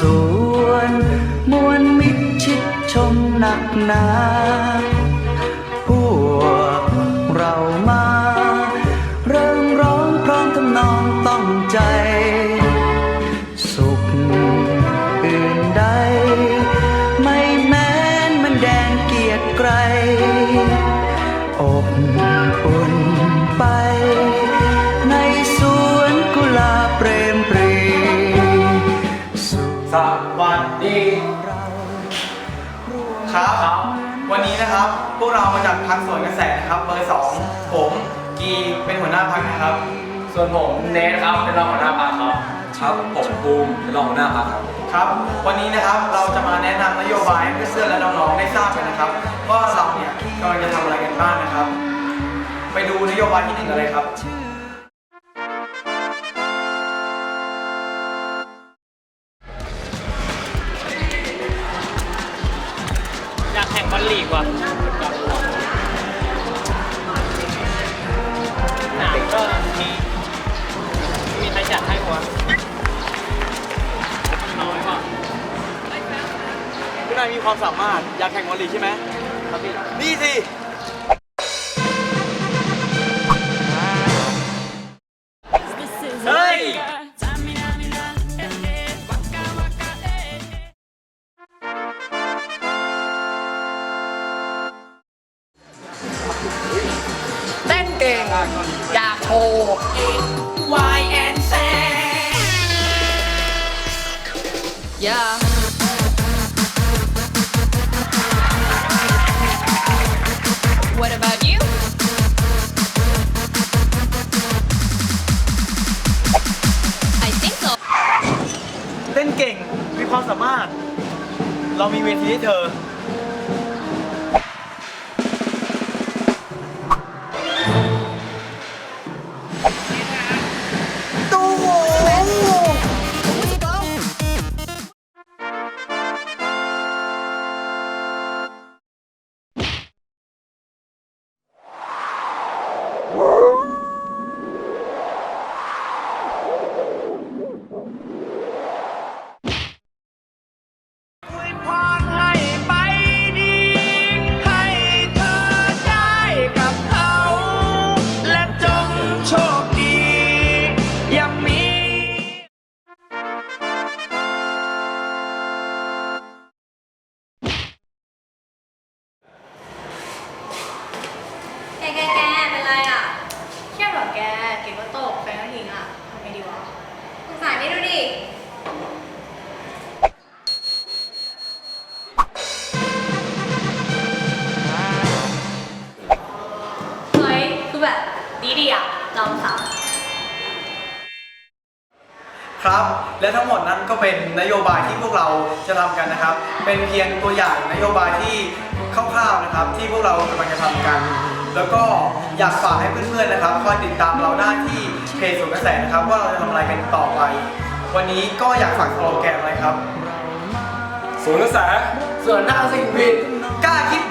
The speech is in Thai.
สวนมวนมิดชิดชมหนักหนาพวกเรามา เริ่มร้องพร้อมทำนองต้องใจ สุขอื่นใด ไม่แม้นมันแดงเกียดไกรอบอุ่น สุขสวัสดีครับ วันนี้นะครับพวกเรามาจากพักสวนกระแสนะครับเบอร์สองผมกีเป็นหัวหน้าพักนะครับ ส่วนผมเนทครับเป็นรองหัวหน้าพรรคครับครับผมภูมิเป็นรองหัวหน้าพรรคครับครับ วันนี้นะครับเราจะมาแนะนำนโยบายให้เพื่อนๆและน้องๆได้ทราบกันนะครับว่าเราเนี่ยกำลังจะทำอะไรกันบ้างนะครับ ไปดูนโยบายที่หนึ่งกันเลยครับ ว่ะหนามก็มีมีใครจัดให้วะน้อยป่ะคุณนายมีความสามารถอยากแข่งวอลเลย์ใช่ไหมครับพี่นี่สิ อยากโชว์ Y and Z Yeah What about you? I think so เต้นเก่งมีความสามารถ เรามีเวทีให้เธอ นี่ดูดิ เฮ้ย คือแบบดีดีอะลองสาว ครับ และทั้งหมดนั้นก็เป็นนโยบายที่พวกเราจะทำกันนะครับ เป็นเพียงตัวอย่างนโยบายที่คร่าวๆนะครับ ที่พวกเรากำลังจะทำกัน แล้วก็อยากฝากให้เพื่อนๆนะครับคอยติดตามเราได้ที่เพจสวนกระแสนะครับ ว่าเราจะทำอะไรกันต่อไป วันนี้ก็อยากฝากสโลแกนอะไรครับศูนย์กระแสส่วนหน้าสิ่งผิดกล้าคิด